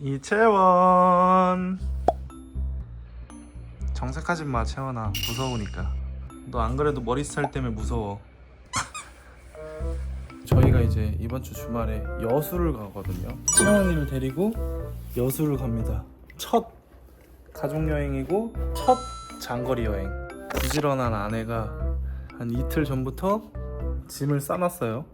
이채원. 정색하지 마 채원아. 무서우니까. 너 안 그래도 머리 스타일 때문에 무서워. 저희가 이제 이번 주 주말에 여수를 가거든요. 채원이를 데리고 여수를 갑니다. 첫 가족 여행이고 첫 장거리 여행. 부지런한 아내가 한 이틀 전부터 짐을 싸놨어요.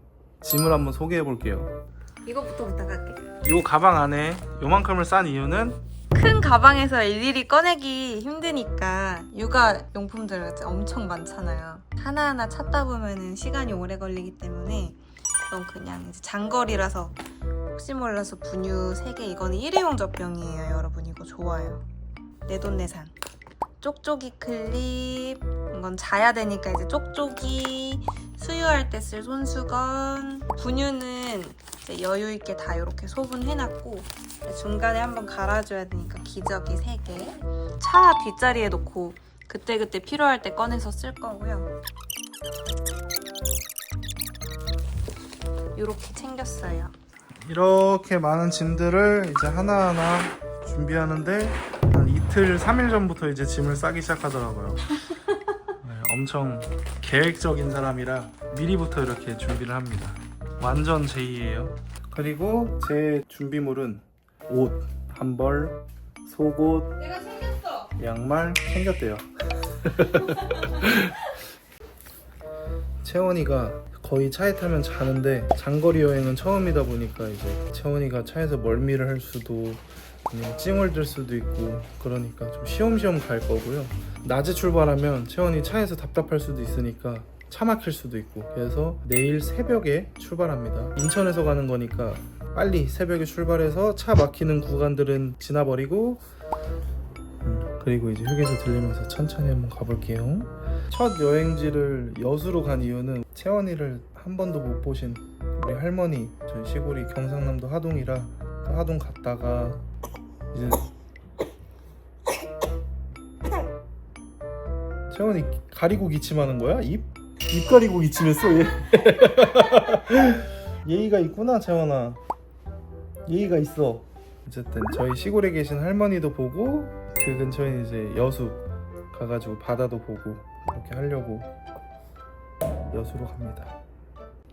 짐을 한번 소개해 볼게요 이거부터 부탁할게. 이 가방 안에 요만큼을 싼 이유는? 큰 가방에서 일일이 꺼내기 힘드니까 육아 용품들 엄청 많잖아요. 하나하나 찾다 보면은 시간이 오래 걸리기 때문에 그럼 그냥 이제 장거리라서 혹시 몰라서 분유 3개 이거는 일회용 젖병이에요 여러분. 이거 좋아요. 내 돈 내산. 쪽쪽이 클립 이건 자야 되니까 이제 쪽쪽이 수유할 때 쓸 손수건. 분유는 여유 있게 다 이렇게 소분해놨고 중간에 한번 갈아줘야 되니까 기저귀 3개. 차 뒷자리에 놓고 그때그때 필요할 때 꺼내서 쓸 거고요. 이렇게 챙겼어요. 이렇게 많은 짐들을 이제 하나하나 준비하는데 한 이틀, 3일 전부터 이제 짐을 싸기 시작하더라고요. 네, 엄청 계획적인 사람이라 미리부터 이렇게 준비를 합니다. 완전 제이예요. 그리고 제 준비물은 옷, 한 벌, 속옷, 내가 챙겼어 양말 챙겼대요. 채원이가 거의 차에 타면 자는데 장거리 여행은 처음이다 보니까 이제 채원이가 차에서 멀미를 할 수도 아니면 찡을 들 수도 있고 그러니까 좀 쉬엄쉬엄 갈 거고요. 낮에 출발하면 채원이 차에서 답답할 수도 있으니까 차 막힐 수도 있고 그래서 내일 새벽에 출발합니다. 인천에서 가는 거니까 빨리 새벽에 출발해서 차 막히는 구간들은 지나버리고 음, 그리고 이제 휴게소 들리면서 천천히 한번 가볼게요. 첫 여행지를 여수로 간 이유는 채원이를 한 번도 못 보신 우리 할머니 저희 시골이 경상남도 하동이라 또 하동 갔다가 이제 채원이 가리고 기침하는 거야? 입? 입 가리고 기침했어 얘. 예의가 있구나 채원아. 예의가 있어. 어쨌든 저희 시골에 계신 할머니도 보고 그 근처에 이제 여수 가가지고 바다도 보고 이렇게 하려고 여수로 갑니다.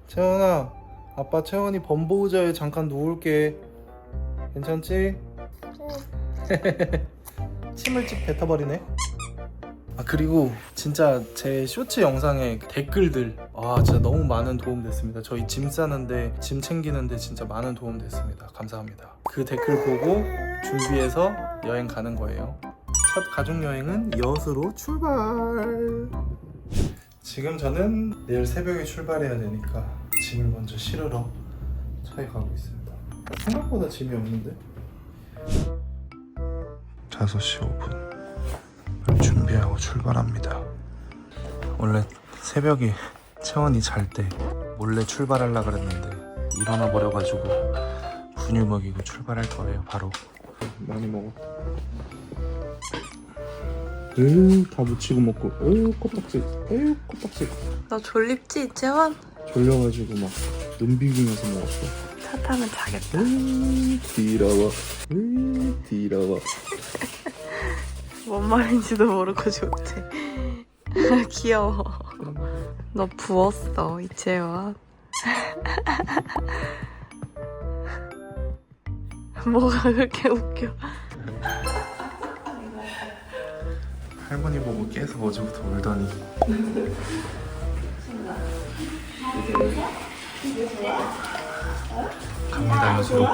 채원아, 아빠 채원이 범보 의자에 잠깐 누울게. 괜찮지? 침을 찍 뱉어버리네. 아 그리고 진짜 제 쇼츠 영상에 댓글들 아 진짜 너무 많은 도움 됐습니다. 저희 짐 싸는데 짐 챙기는데 진짜 많은 도움 됐습니다. 감사합니다. 그 댓글 보고 준비해서 여행 가는 거예요. 첫 가족 여행은 여수로 출발. 지금 저는 내일 새벽에 출발해야 되니까 짐을 먼저 실으러 차에 가고 있습니다. 생각보다 짐이 없는데? 5시 5분 준비하고 출발합니다. 원래 새벽에 채원이 잘 때 몰래 출발하려 그랬는데 일어나 버려가지고 분유 먹이고 출발할 거예요. 바로 많이 먹어. 으, 다 묻히고 먹고, 으, 코딱지, 으, 코딱지. 너 졸립지 재원? 졸려가지고 막 눈 비비면서 먹었어. 차 타면 자겠다. 으, 뒤라와, 으, 뒤라와. 뭔 말인지도 모르고 좋대. 귀여워. 너 부었어 이채원 뭐가 그렇게 웃겨? 할머니 보고 계속 어제부터 울더니. 갑니다 여수로.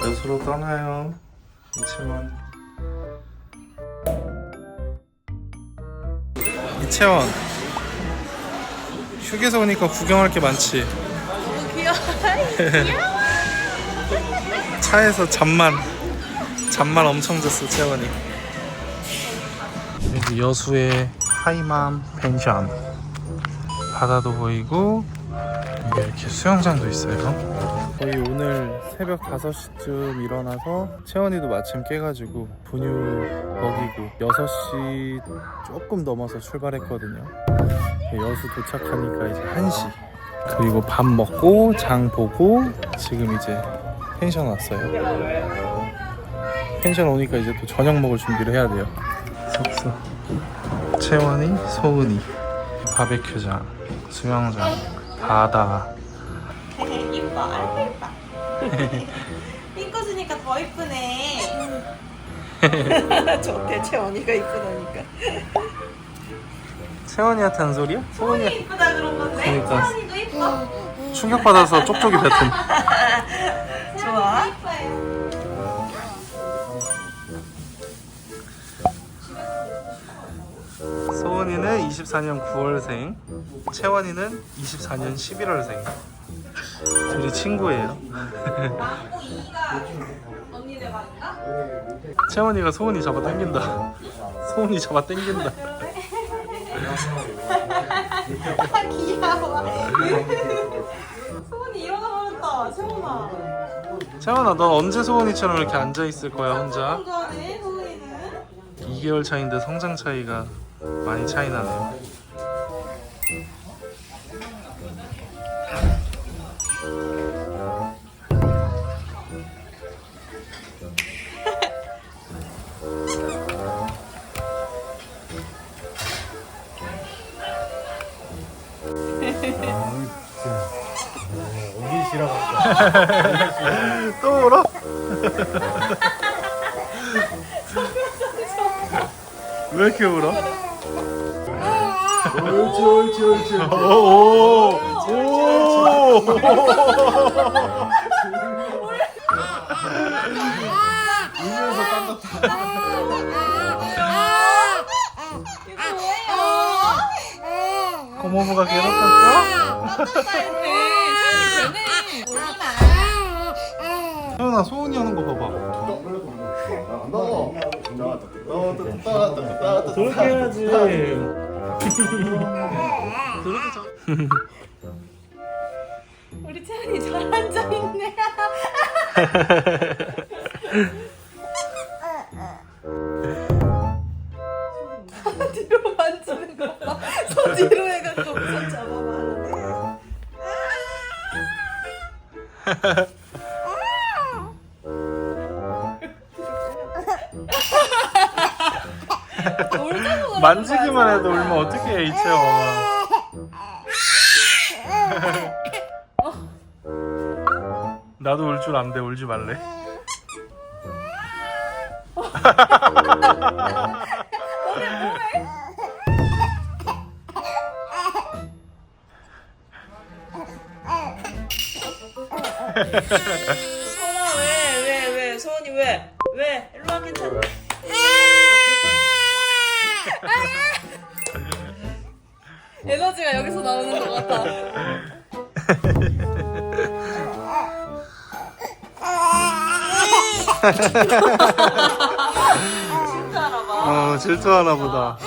여수로 떠나요. 이채원. 이채원. 휴게소 오니까 구경할 게 많지. 너무 귀여워 차에서 잠만 잠만 엄청 잤어 채원이 여기 여수의 하이맘 펜션 바다도 보이고 이렇게 수영장도 있어요 저희 오늘 새벽 5시쯤 일어나서 채원이도 마침 깨가지고 분유 먹이고 6시 조금 넘어서 출발했거든요 여수 도착하니까 이제 1시 그리고 밥 먹고 장 보고 지금 이제 펜션 왔어요. 펜션 오니까 이제 또 저녁 먹을 준비를 해야 돼요. 숙소. 채원이, 소은이, 바베큐장, 수영장, 바다. 이뻐, 아이고 이뻐. 이뻐 주니까 더 이쁘네. 좋대, 채원이가 이쁘다니까. 채원이한테 한 소리야? 소은이 이쁘다 그런 건데. 그러니까. 채원이도 이뻐. 충격받아서 쪽쪽이 뱉은. 좋아. 소은이 는 24년 9월생, 채원이는 24년 11월생. 둘이 친구예요. 채원이가 소은이 잡아 당긴다. 소은이 잡아 당긴다. 아 귀여워. 소은이 일어나 버렸다. 채원아. 채원아, 넌 언제 소은이처럼 이렇게 앉아 있을 거야 혼자? 좋아하네 소은이는. 2개월 차인데 성장 차이가 많이 차이 나네요. 또 울어? 왜 이렇게 울어? 옳지 옳지 옳지. 오, 오, 울면서 땀났다. 이거 뭐예요? 고모부가 괴롭혔어? 태연아 소은이 하는 거 봐봐. 너. 너너너너너 저렇게 해야지. 우리 채원이 잘 앉아 있네. 뒤로 만지는 거 봐. 손 뒤로 해갖고 손 잡아봐. 만지기만 해도 울면 어떡해 이채원. 나도 울 줄 안돼 울지 말래. 소원아 왜? 왜? 왜? 소원이 왜? 왜? 일로 와 괜찮아. 에너지가 여기서 나오는 것 같아. 어 질투하나 보다.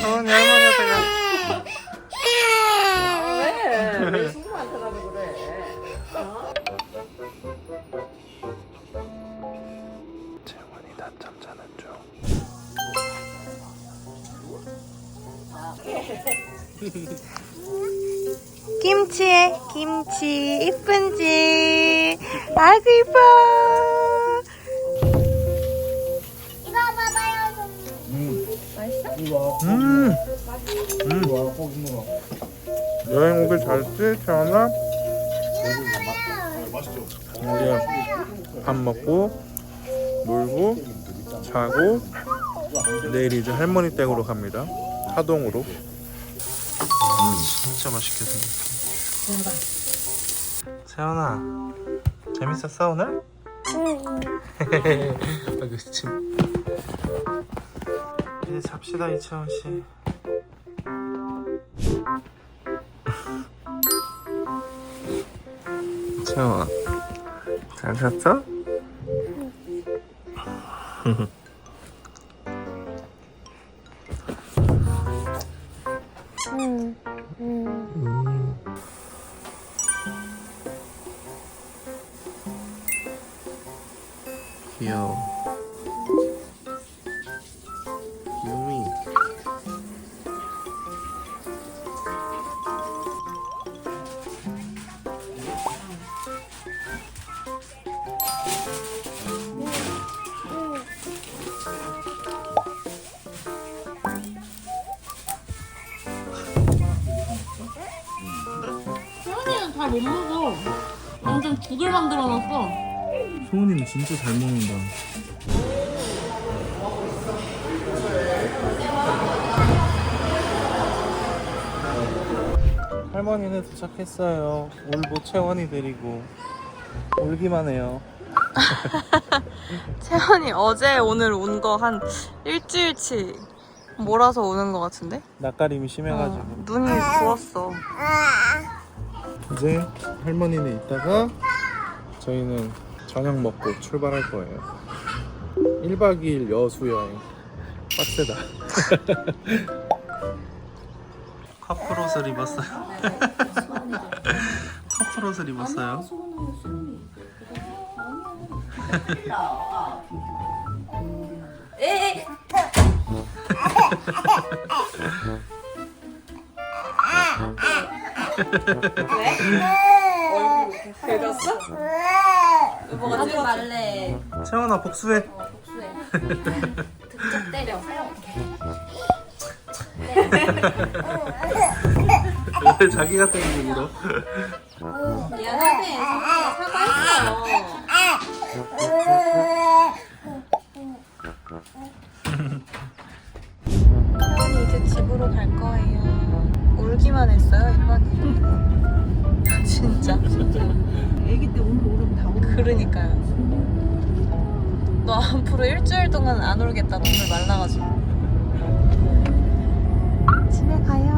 소은이 할머니한테 가. 김치에 김치 이쁜지 아이고 이뻐 이거 봐봐요. 이리 와. 음. 이리 와. 꼭 먹어. 여행 오길 잘했지 채원아? 맛있죠. 이제 밥 먹고 놀고 자고 내일 이제 할머니 댁으로 갑니다. 하동으로. 음, 진짜 맛있게 생겼어. 채원아, 재밌었어 오늘? 아이고 침. 이제 잡시다 이채원 씨. 채원아, 잘 잤어? 귀 못 먹어. 완전 국을 만들어 놨어. 소은이는 진짜 잘 먹는다. 할머니는 도착했어요. 울보 채원이 데리고 울기만 해요. 채원이 어제 오늘 온 거 한 일주일치 몰아서 오는 거 같은데? 낯가림이 심해가지고 어, 눈이 부었어. 이제 할머니는 이따가 저희는 저녁 먹고 출발할 거예요. 1박 2일 여수 여행 빡세다. 커플 옷을 입었어요. 커플 옷을 입었어요. 긁었어? 여보가 찍어 말래. 채원아 복수해. 때려. 왜 자기가 때리는 물어? 미안하네. 사과했어. 채원이 이제 집으로 갈 거예요. 울기만 했어요, 1박 2일. 진짜. 애기 때 오늘 오름 다 오름 그러니까요. 너 앞으로 일주일 동안 안 울겠다. 눈물 말라가지고. 집에 가요.